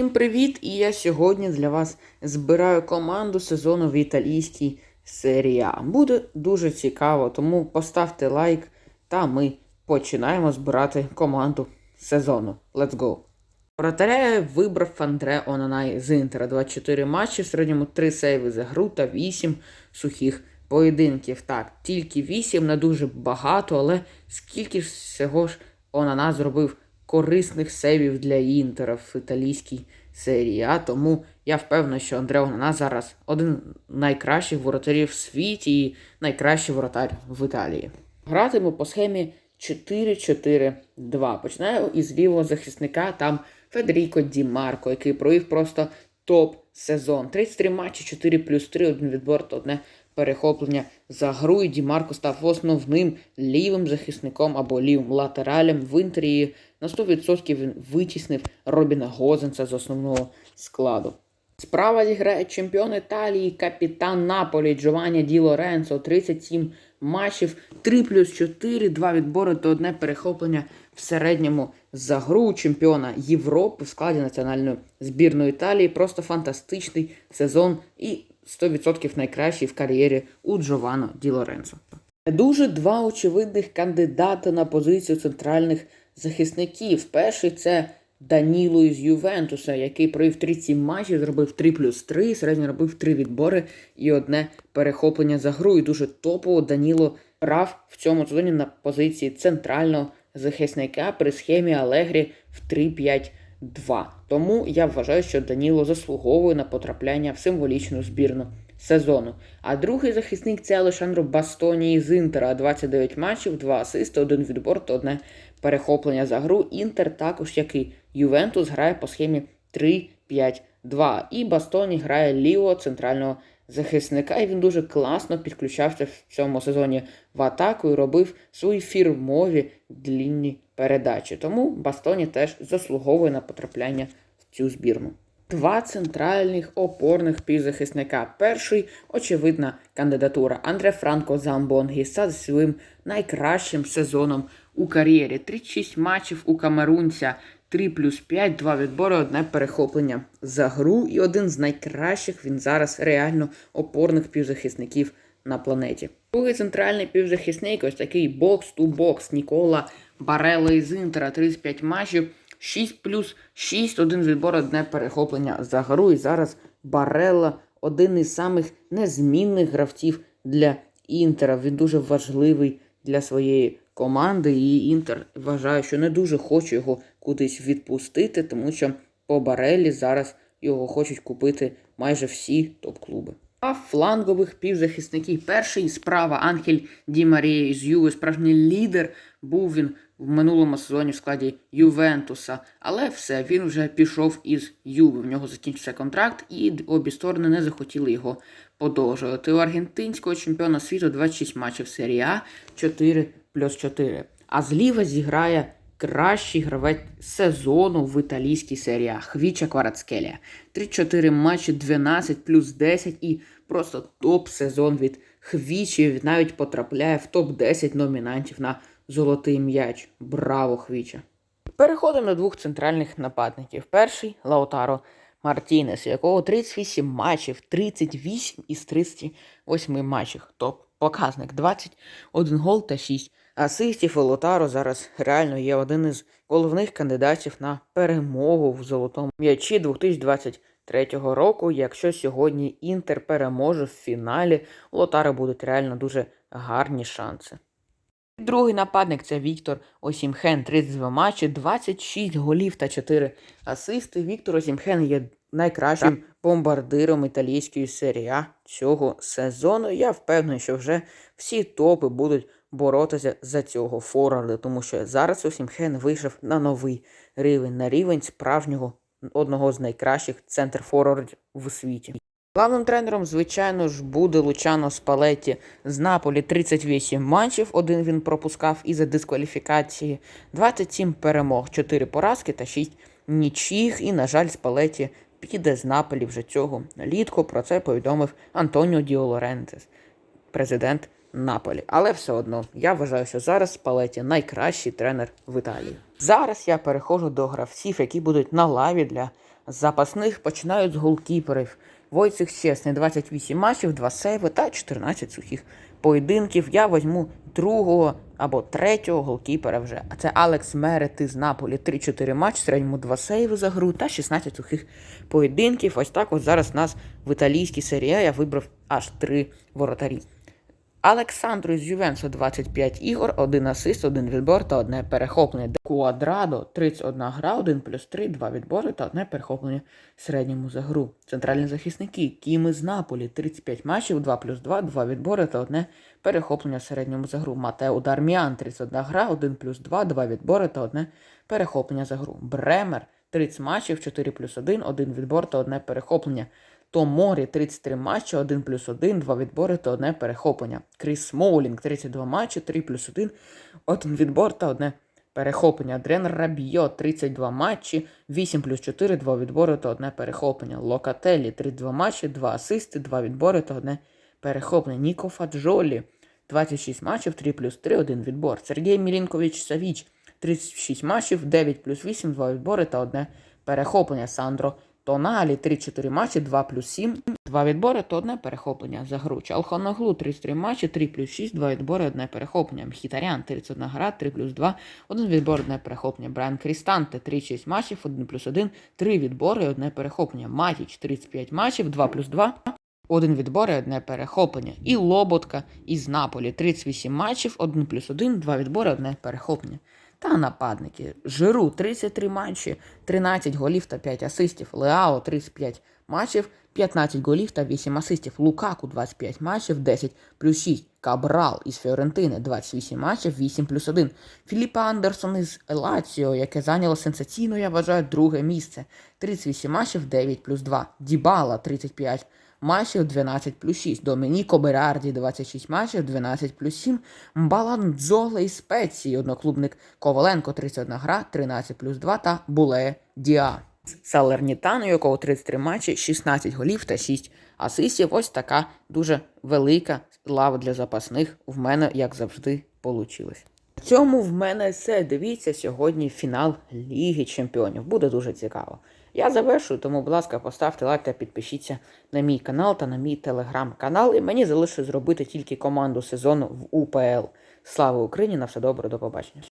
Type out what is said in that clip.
Всім привіт! І я сьогодні для вас збираю команду сезону в італійській серії. Буде дуже цікаво, тому поставте лайк та ми починаємо збирати команду сезону. Let's go! Вратаря вибрав Андре Онанай з Інтера. 24 матчі, в середньому 3 сейви за гру та 8 сухих поєдинків. Так, тільки 8, не дуже багато, але скільки ж всього ж Онана зробив корисних сейвів для Інтера в італійській серії. А тому я впевнений, що Андре Онана зараз один з найкращих воротарів в світі і найкращий воротар в Італії. Гратиму по схемі 4-4-2. Починаю із лівого захисника, там Федеріко Ді Марко, який провів просто топ-сезон. 33 матчі, 4 плюс 3, один відбор одне перехоплення за гру. І Ді Марко став основним лівим захисником або лівим латералем в інтері. На 100% він витіснив Робіна Гозенса з основного складу. Справа зіграє чемпіон Італії, капітан Наполі Джованні Ді Лоренцо. 37 матчів, 3 плюс 4, 2 відбори та одне перехоплення в середньому за гру чемпіона Європи в складі національної збірної Італії. Просто фантастичний сезон і 100% найкращий в кар'єрі у Джовано Ді Лоренцо. Дуже два очевидних кандидати на позицію центральних захисників. Перший це Даніло із Ювентуса, який провів 37 матчів, зробив 3 плюс 3, середньо робив 3 відбори і одне перехоплення за гру. І дуже топово Даніло грав в цьому сезоні на позиції центрального захисника при схемі Алегрі в 3-5-2. Тому я вважаю, що Даніло заслуговує на потрапляння в символічну збірну сезону. А другий захисник це Алешандро Бастоні з Інтера. 29 матчів, 2 асисти, 1 відбор та одне перехоплення за гру. Інтер також, як і Ювентус, грає по схемі 3-5-2. І Бастоні грає лівого центрального захисника, і він дуже класно підключався в цьому сезоні в атаку і робив свої фірмові длінні передачі. Тому Бастоні теж заслуговує на потрапляння в цю збірну. Два центральних опорних півзахисника. Перший очевидна кандидатура Андре Франко Замбонгіса зі своїм найкращим сезоном у кар'єрі. 36 матчів у Камерунця, 3 плюс 5, 2 відбори, одне перехоплення за гру. І один з найкращих він зараз реально опорних півзахисників на планеті. Другий центральний півзахисник, ось такий бокс-ту-бокс Нікола Барело із Інтера, 35 матчів. 6 плюс 6, один відбор, одне перехоплення за гру. І зараз Барелла один із самих незмінних гравців для Інтера. Він дуже важливий для своєї команди. І Інтер вважає, що не дуже хоче його кудись відпустити, тому що по Бареллі зараз його хочуть купити майже всі топ-клуби. А флангових півзахисників. Перший справа Анхель Ді Марія з Юви, справжній лідер. Був він в минулому сезоні в складі Ювентуса. Але все, він вже пішов із Юви. В нього закінчився контракт, і обі сторони не захотіли його подовжувати. У аргентинського чемпіона світу 26 матчів серії А 4 плюс 4. А зліва зіграє кращий гравець сезону в італійській серії А Хвіча Кварацкелія. 3-4 матчі, 12 плюс 10 і просто топ-сезон від Хвічі. Навіть потрапляє в топ-10 номінантів на золотий м'яч. Браво, Хвіча! Переходимо до двох центральних нападників. Перший Лаутаро Мартінес, якого 38 матчів, 38 із 38 матчів. Топ показник 21 гол та 6 асистів. І Лаутаро зараз реально є один із головних кандидатів на перемогу в золотому м'ячі 2023 року. Якщо сьогодні Інтер переможе в фіналі, у Лотаро будуть реально дуже гарні шанси. Другий нападник це Віктор Осімхен. 32 матчі, 26 голів та 4 асисти. Віктор Осімхен є найкращим бомбардиром італійської серії А цього сезону. Я впевнений, що вже всі топи будуть боротися за цього форварда, тому що зараз Осімхен вийшов на новий рівень, на рівень справжнього одного з найкращих центр форвардів в світі. Главним тренером, звичайно ж, буде Лучано Спалетті з Наполі 38 матчів. Один він пропускав із-за дискваліфікації, 27 перемог, 4 поразки та 6 нічих. І, на жаль, Спалетті піде з Наполі вже цього літку. Про це повідомив Антоніо Діо Лорентес, президент Наполі. Але все одно я вважаю, що зараз Спалетті найкращий тренер в Італії. Зараз я переходжу до гравців, які будуть на лаві для запасних починають з голкіперів. Войцех Чесний 28 матчів, 2 сейви та 14 сухих поєдинків. Я візьму другого або третього голкіпера вже. А це Алекс Мерети з Наполі. 3-4 матчі, середньому 2 сейви за гру та 16 сухих поєдинків. Ось так ось зараз у нас в італійській серії я вибрав аж 3 воротарі. Александру з Ювенсу 25 ігор, 1 асист, 1 відбор та одне перехоплення. Куадрадо 31 гра, 1 плюс 3, 2 відбори та одне перехоплення в середньому за гру. Центральні захисники Кіми з Наполі 35 матчів, 2 плюс 2, 2 відбори та одне перехоплення в середньому за гру. Матео Дарміан 31 гра, 1 плюс 2, 2 відбори та одне перехоплення за гру. Бремер 30 матчів, 4 плюс 1, 1 відбор та одне перехоплення. Том Морі 33 матчі, 1 плюс 1, 2 відбори та одне перехоплення. Кріс Смоулінг 32 матчі, 3 плюс 1, 1 відбор та одне перехоплення. Дрен Рабіо 32 матчі, 8 плюс 4, 2 відбори та одне перехоплення. Локателі 32 матчі, 2 асисти, 2 відбори та одне перехоплення. Ніко Фаджолі 26 матчів, 3 плюс 3, 1 відбор. Сергій Мілінкович Савіч 36 матчів, 9 плюс 8, 2 відбори та одне перехоплення. Сандро Тоналі 3-4 матчі, 2 плюс 7, 2 відбори та одне перехоплення за гру. Чалхоноглу 33 матчі, 3 плюс 6, 2 відбори, одне перехоплення. Мхітарян 31 гра, 3 плюс 2, 1 відбор, одне перехоплення. Брайан Крістанте 3-6 матчів, 1 плюс 1, 3 відбори, одне перехоплення. Матіч 35 матчів, 2 плюс 2, один відбор і одне перехоплення. І Лоботка із Наполі 38 матчів, 1 плюс 1, 2 відбори, одне перехоплення. Та нападники. Жиру 33 матчі, 13 голів та 5 асистів. Леао 35 матчів, 15 голів та 8 асистів. Лукаку 25 матчів, 10 плюс 6. Кабрал із Фіорентини 28 матчів, 8 плюс 1. Філіпа Андерсон із Елаціо, яке зайняло сенсаційно, я вважаю, друге місце. 38 матчів, 9 плюс 2. Дібала 35 матчів 12 плюс 6. Домініко Берарді 26 матчів 12 плюс 7. Баландзоле із Спеції, одноклубник Коваленко 31 гра 13 плюс 2 та Буле Діа. Салернітану, якого 33 матчі, 16 голів та 6 асистів. Ось така дуже велика лава для запасних в мене, як завжди, вийшло. В цьому в мене все. Дивіться сьогодні фінал Ліги Чемпіонів. Буде дуже цікаво. Я завершую, тому, будь ласка, поставте лайк та підпишіться на мій канал та на мій телеграм-канал. І мені залишилось зробити тільки команду сезону в УПЛ. Слава Україні! На все добре, до побачення.